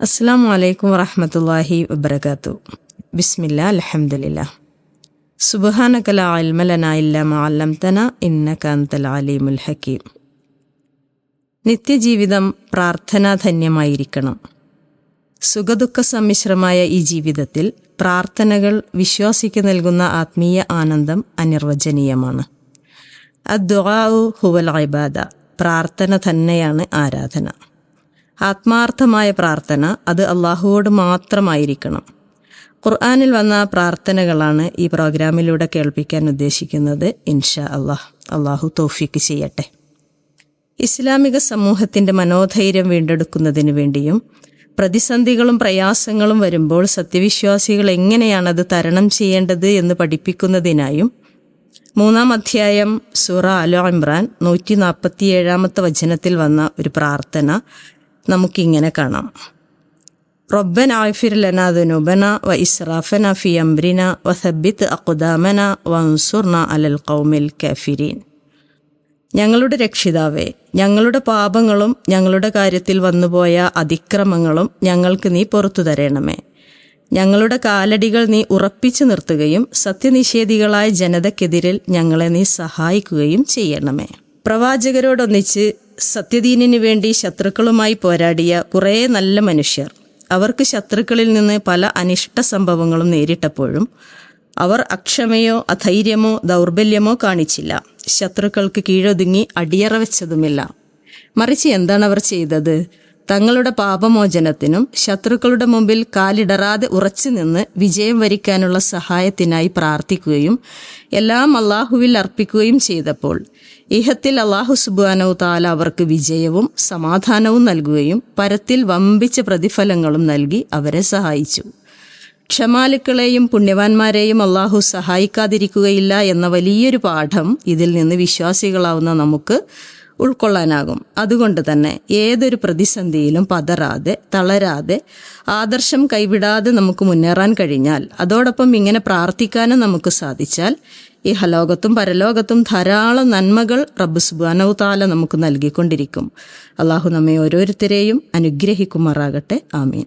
അസ്സാം വലൈക്കും വറഹമത്തല്ലാഹി വബർക്കാത്തു ബിസ്മില്ല അലഹമുല്ല മാല്ലംതന ഇന്നക അലീമുൽ നിത്യജീവിതം പ്രാർത്ഥനാധന്യമായിരിക്കണം സുഖദുഃഖ സമ്മിശ്രമായ ഈ ജീവിതത്തിൽ പ്രാർത്ഥനകൾ വിശ്വാസിക്ക് നൽകുന്ന ആത്മീയ ആനന്ദം അനിർവചനീയമാണ്. അദ്വാഉ ഹുവൽ ഐബാദ പ്രാർത്ഥന തന്നെയാണ് ആരാധന. ആത്മാർത്ഥമായ പ്രാർത്ഥന അത് അള്ളാഹുവോട് മാത്രമായിരിക്കണം. ഖുർആാനിൽ വന്ന പ്രാർത്ഥനകളാണ് ഈ പ്രോഗ്രാമിലൂടെ കേൾപ്പിക്കാൻ ഉദ്ദേശിക്കുന്നത്. ഇൻഷാ അള്ളാഹ് അള്ളാഹു തോഫിക്ക് ചെയ്യട്ടെ. ഇസ്ലാമിക സമൂഹത്തിന്റെ മനോധൈര്യം വീണ്ടെടുക്കുന്നതിന് വേണ്ടിയും പ്രതിസന്ധികളും പ്രയാസങ്ങളും വരുമ്പോൾ സത്യവിശ്വാസികൾ എങ്ങനെയാണത് തരണം ചെയ്യേണ്ടത് എന്ന് പഠിപ്പിക്കുന്നതിനായും മൂന്നാം അധ്യായം സുറ അലോ ഇമ്രാൻ നൂറ്റി നാൽപ്പത്തിയേഴാമത്തെ വചനത്തിൽ വന്ന ഒരു പ്രാർത്ഥന നമുക്കിങ്ങനെ കാണാം. റബ്ബൻ ആഫിർ ലന ദുനുബന വ ഇസ്രാഫന ഫി അംബ്രിന അലൽ കാഫിരീൻ. ഞങ്ങളുടെ രക്ഷിതാവേ ഞങ്ങളുടെ പാപങ്ങളും ഞങ്ങളുടെ കാര്യത്തിൽ വന്നുപോയ അതിക്രമങ്ങളും ഞങ്ങൾക്ക് നീ പുറത്തു തരണമേ. ഞങ്ങളുടെ കാലടികൾ നീ ഉറപ്പിച്ചു നിർത്തുകയും സത്യനിഷേധികളായ ജനതയ്ക്കെതിരിൽ ഞങ്ങളെ നീ സഹായിക്കുകയും ചെയ്യണമേ. പ്രവാചകരോടൊന്നിച്ച് സത്യദീനിന് വേണ്ടി ശത്രുക്കളുമായി പോരാടിയ കുറേ നല്ല മനുഷ്യർ. അവർക്ക് ശത്രുക്കളിൽ നിന്ന് പല അനിഷ്ട സംഭവങ്ങളും നേരിട്ടപ്പോഴും അവർ അക്ഷമയോ അധൈര്യമോ ദൗർബല്യമോ കാണിച്ചില്ല. ശത്രുക്കൾക്ക് കീഴൊതുങ്ങി അടിയറ വെച്ചതുമില്ല. മറിച്ച് എന്താണ് അവർ ചെയ്തത്? തങ്ങളുടെ പാപമോചനത്തിനും ശത്രുക്കളുടെ മുമ്പിൽ കാലിടറാതെ ഉറച്ചു നിന്ന് വിജയം വരിക്കാനുള്ള സഹായത്തിനായി പ്രാർത്ഥിക്കുകയും എല്ലാം അള്ളാഹുവിൽ അർപ്പിക്കുകയും ചെയ്തപ്പോൾ ഇഹത്തിൽ അള്ളാഹു സുബാനോ താല അവർക്ക് വിജയവും സമാധാനവും നൽകുകയും പരത്തിൽ വമ്പിച്ച പ്രതിഫലങ്ങളും നൽകി അവരെ സഹായിച്ചു. ക്ഷമാലുക്കളെയും പുണ്യവാന്മാരെയും അള്ളാഹു സഹായിക്കാതിരിക്കുകയില്ല എന്ന വലിയൊരു പാഠം ഇതിൽ നിന്ന് വിശ്വാസികളാവുന്ന നമുക്ക് ഉൾക്കൊള്ളാനാകും. അതുകൊണ്ട് തന്നെ ഏതൊരു പ്രതിസന്ധിയിലും പതറാതെ തളരാതെ ആദർശം കൈവിടാതെ നമുക്ക് മുന്നേറാൻ കഴിഞ്ഞാൽ അതോടൊപ്പം ഇങ്ങനെ പ്രാർത്ഥിക്കാനും നമുക്ക് സാധിച്ചാൽ ഈ ഹലോകത്തും പരലോകത്തും ധാരാളം നന്മകൾ റബ്ബ് സുബാനവ് താല നമുക്ക് നൽകിക്കൊണ്ടിരിക്കും. അള്ളാഹു നമ്മെ ഓരോരുത്തരെയും അനുഗ്രഹിക്കുമാറാകട്ടെ. ആമീൻ.